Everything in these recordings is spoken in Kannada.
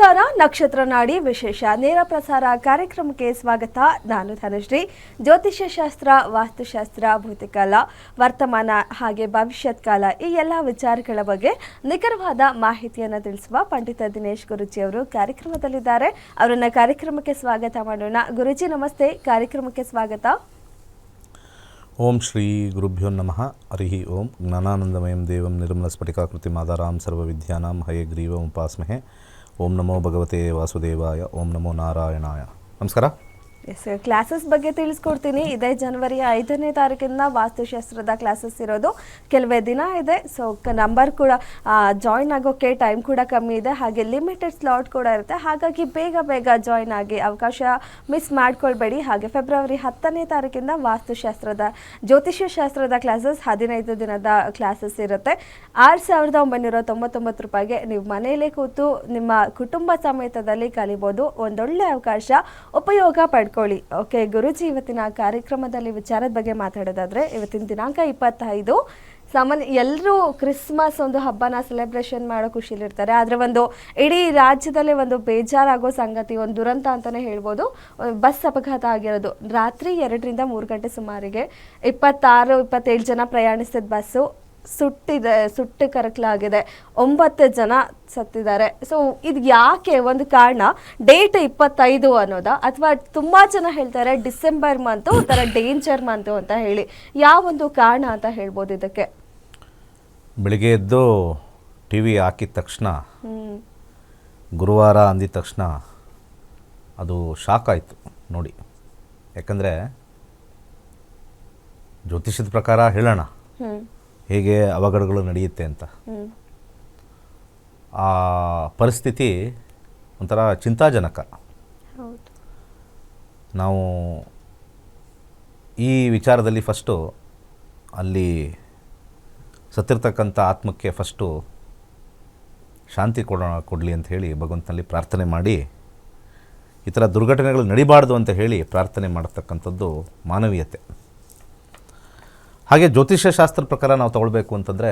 ನಮಸ್ಕಾರ. ನಕ್ಷತ್ರ ನಾಡಿ ವಿಶೇಷ. ನೇರ ಪ್ರಸಾರ ಕಾರ್ಯಕ್ರಮಕ್ಕೆ ಸ್ವಾಗತ. ನಾನು ಧನುಶ್ರೀ. ಜ್ಯೋತಿಷ್ಯ ಶಾಸ್ತ್ರ, ವಾಸ್ತುಶಾಸ್ತ್ರ ಭೂತಕಾಲ ವರ್ತಮಾನ ಹಾಗೆ ಭವಿಷ್ಯತ್ ಕಾಲ ಈ ಎಲ್ಲ ವಿಚಾರಗಳ ಬಗ್ಗೆ ನಿಖರವಾದ ಮಾಹಿತಿಯನ್ನು ತಿಳಿಸುವ ಪಂಡಿತ ದಿನೇಶ್ ಗುರುಜಿ ಅವರು ಕಾರ್ಯಕ್ರಮದಲ್ಲಿದ್ದಾರೆ. ಅವರನ್ನು ಕಾರ್ಯಕ್ರಮಕ್ಕೆ ಸ್ವಾಗತ ಮಾಡೋಣ. ಗುರುಜಿ, ನಮಸ್ತೆ. ಕಾರ್ಯಕ್ರಮಕ್ಕೆ ಸ್ವಾಗತ. ಓಂ ಶ್ರೀ ಗುರುಭ್ಯೋ ನಮಃ. ಹರಿ ಓಂ. ಜ್ಞಾನಾನಂದಮಯಂ ದೇವಂ ನಿರ್ಮಲ ಸ್ಫಟಿಕಾಕೃತಿ ಮಾದಾರಾಂ ಸರ್ವವಿದ್ಯಾನಾಂ ಹಯಗ್ರೀವಂ ಉಪಾಸ್ಮಹೆ. ಓಂ ನಮೋ ಭಗವತೆ ವಾಸುದೇವಾಯ ಓಂ ನಮೋ ನಾರಾಯಣಾಯ. ನಮಸ್ಕಾರ. ಎಸ್ ಕ್ಲಾಸಸ್ ಬಗ್ಗೆ ತಿಳಿಸ್ಕೊಡ್ತೀನಿ. ಇದೇ ಜನವರಿ ಐದನೇ ತಾರೀಕಿಂದ ವಾಸ್ತುಶಾಸ್ತ್ರದ ಕ್ಲಾಸಸ್ ಇರೋದು. ಕೆಲವೇ ದಿನ ಇದೆ. ಸೊ ನಂಬರ್ ಕೂಡ ಜಾಯಿನ್ ಆಗೋಕ್ಕೆ ಟೈಮ್ ಕೂಡ ಕಮ್ಮಿ ಇದೆ. ಹಾಗೆ ಲಿಮಿಟೆಡ್ ಸ್ಲಾಟ್ ಕೂಡ ಇರುತ್ತೆ. ಹಾಗಾಗಿ ಬೇಗ ಬೇಗ ಜಾಯಿನ್ ಆಗಿ ಅವಕಾಶ ಮಿಸ್ ಮಾಡ್ಕೊಳ್ಬೇಡಿ. ಹಾಗೆ ಫೆಬ್ರವರಿ ಹತ್ತನೇ ತಾರೀಕಿಂದ ವಾಸ್ತುಶಾಸ್ತ್ರದ, ಜ್ಯೋತಿಷ್ಯ ಶಾಸ್ತ್ರದ ಕ್ಲಾಸಸ್ ಹದಿನೈದು ದಿನದ ಕ್ಲಾಸಸ್ ಇರುತ್ತೆ. ಆರು ಸಾವಿರದ ಒಂಬೈನೂರ ತೊಂಬತ್ತೊಂಬತ್ತು ರೂಪಾಯಿಗೆ ನೀವು ಮನೆಯಲ್ಲೇ ಕೂತು ನಿಮ್ಮ ಕುಟುಂಬ ಸಮೇತದಲ್ಲಿ ಕಲಿಬೋದು. ಒಂದೊಳ್ಳೆ ಅವಕಾಶ, ಉಪಯೋಗ ಪಡ್ಕೊಳ್ಳಿ ಓಕೆ, ಗುರುಜಿ, ಇವತ್ತಿನ ಕಾರ್ಯಕ್ರಮದಲ್ಲಿ ವಿಚಾರದ ಬಗ್ಗೆ ಮಾತಾಡೋದಾದ್ರೆ, ಇವತ್ತಿನ ದಿನಾಂಕ ಇಪ್ಪತ್ತೈದು. ಸಾಮಾನ್ಯ ಎಲ್ಲರೂ ಕ್ರಿಸ್ಮಸ್ ಒಂದು ಹಬ್ಬನ ಸೆಲೆಬ್ರೇಷನ್ ಮಾಡೋ ಖುಷಿಲಿರ್ತಾರೆ. ಆದರೆ ಒಂದು ಇಡೀ ರಾಜ್ಯದಲ್ಲೇ ಒಂದು ಬೇಜಾರಾಗೋ ಸಂಗತಿ, ಒಂದು ದುರಂತ ಅಂತಲೇ ಹೇಳ್ಬೋದು. ಬಸ್ ಅಪಘಾತ ಆಗಿರೋದು. ರಾತ್ರಿ ಎರಡರಿಂದ ಮೂರು ಗಂಟೆ ಸುಮಾರಿಗೆ ಇಪ್ಪತ್ತಾರು, ಇಪ್ಪತ್ತೇಳು ಜನ ಪ್ರಯಾಣಿಸಿದ ಬಸ್ಸು. ಸುಟ್ಟಿದೆ ಸುಟ್ಟು ಕರಕಲಾಗಿದೆ. ಒಂಬತ್ತು ಜನ ಸತ್ತಿದ್ದಾರೆ. ಸೊ ಇದು ಯಾಕೆ ಒಂದು ಕಾರಣ? ಡೇಟ್ ಇಪ್ಪತ್ತೈದು ಅನ್ನೋದಾ ಅಥವಾ ತುಂಬಾ ಜನ ಹೇಳ್ತಾರೆ ಡಿಸೆಂಬರ್ ಮಂತು ಒಂಥರ ಡೇಂಜರ್ ಮಂತು ಅಂತ ಹೇಳಿ. ಯಾವ ಒಂದು ಕಾರಣ ಅಂತ ಹೇಳ್ಬೋದು ಇದಕ್ಕೆ? ಬೆಳಿಗ್ಗೆ ಎದ್ದು ಟಿ ವಿ ಹಾಕಿದ ತಕ್ಷಣ ಗುರುವಾರ ಅಂದಿದ ತಕ್ಷಣ ಅದು ಶಾಕ್ ಆಯಿತು ನೋಡಿ. ಯಾಕಂದರೆ ಜ್ಯೋತಿಷ್ಯದ ಪ್ರಕಾರ ಹೇಳೋಣ. ಹೇಗೆ ಅವಘಡಗಳು ನಡೆಯುತ್ತೆ ಅಂತ. ಆ ಪರಿಸ್ಥಿತಿ ಒಂಥರ ಚಿಂತಾಜನಕ. ನಾವು ಈ ವಿಚಾರದಲ್ಲಿ ಫಸ್ಟು ಅಲ್ಲಿ ಸತ್ತಿರ್ತಕ್ಕಂಥ ಆತ್ಮಕ್ಕೆ ಫಸ್ಟು ಶಾಂತಿ ಕೊಡೋ ಕೊಡಲಿ ಅಂತ ಹೇಳಿ ಭಗವಂತನಲ್ಲಿ ಪ್ರಾರ್ಥನೆ ಮಾಡಿ ಈ ಥರ ದುರ್ಘಟನೆಗಳು ನಡಿಬಾರ್ದು ಅಂತ ಹೇಳಿ ಪ್ರಾರ್ಥನೆ ಮಾಡ್ತಕ್ಕಂಥದ್ದು ಮಾನವೀಯತೆ. ಹಾಗೆ ಜ್ಯೋತಿಷ್ಯ ಶಾಸ್ತ್ರ ಪ್ರಕಾರ ನಾವು ತಗೊಳ್ಬೇಕು ಅಂತಂದರೆ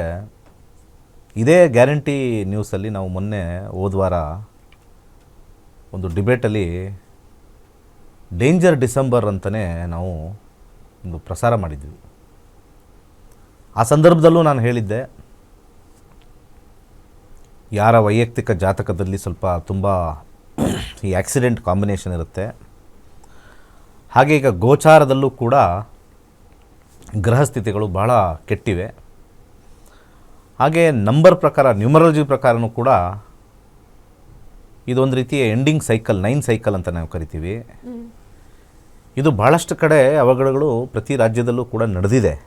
ಇದೇ ಗ್ಯಾರಂಟಿ ನ್ಯೂಸಲ್ಲಿ ನಾವು ಮೊನ್ನೆ ಹೋದ್ವಾರ ಒಂದು ಡಿಬೇಟಲ್ಲಿ ಡೇಂಜರ್ ಡಿಸೆಂಬರ್ ಅಂತಲೇ ನಾವು ಒಂದು ಪ್ರಸಾರ ಮಾಡಿದ್ವಿ. ಆ ಸಂದರ್ಭದಲ್ಲೂ ನಾನು ಹೇಳಿದ್ದೆ, ಯಾರ ವೈಯಕ್ತಿಕ ಜಾತಕದಲ್ಲಿ ಸ್ವಲ್ಪ ತುಂಬ ಈ ಆಕ್ಸಿಡೆಂಟ್ ಕಾಂಬಿನೇಷನ್ ಇರುತ್ತೆ. ಹಾಗೆ ಈಗ ಗೋಚಾರದಲ್ಲೂ ಕೂಡ ಗ್ರಹಸ್ಥಿತಿಗಳು ಬಹಳ ಕೆಟ್ಟಿವೆ. ಹಾಗೆ ನಂಬರ್ ಪ್ರಕಾರ ನ್ಯೂಮರಾಲಜಿ ಪ್ರಕಾರನೂ ಕೂಡ ಇದೊಂದು ರೀತಿಯ ಎಂಡಿಂಗ್ ಸೈಕಲ್ ನೈನ್ ಸೈಕಲ್ ಅಂತ ನಾವು ಕರಿತೀವಿ. ಇದು ಬಹಳಷ್ಟು ಕಡೆ ಅವಘಡಗಳು ಪ್ರತಿ ರಾಜ್ಯದಲ್ಲೂ ಕೂಡ ನಡೆದಿದೆ.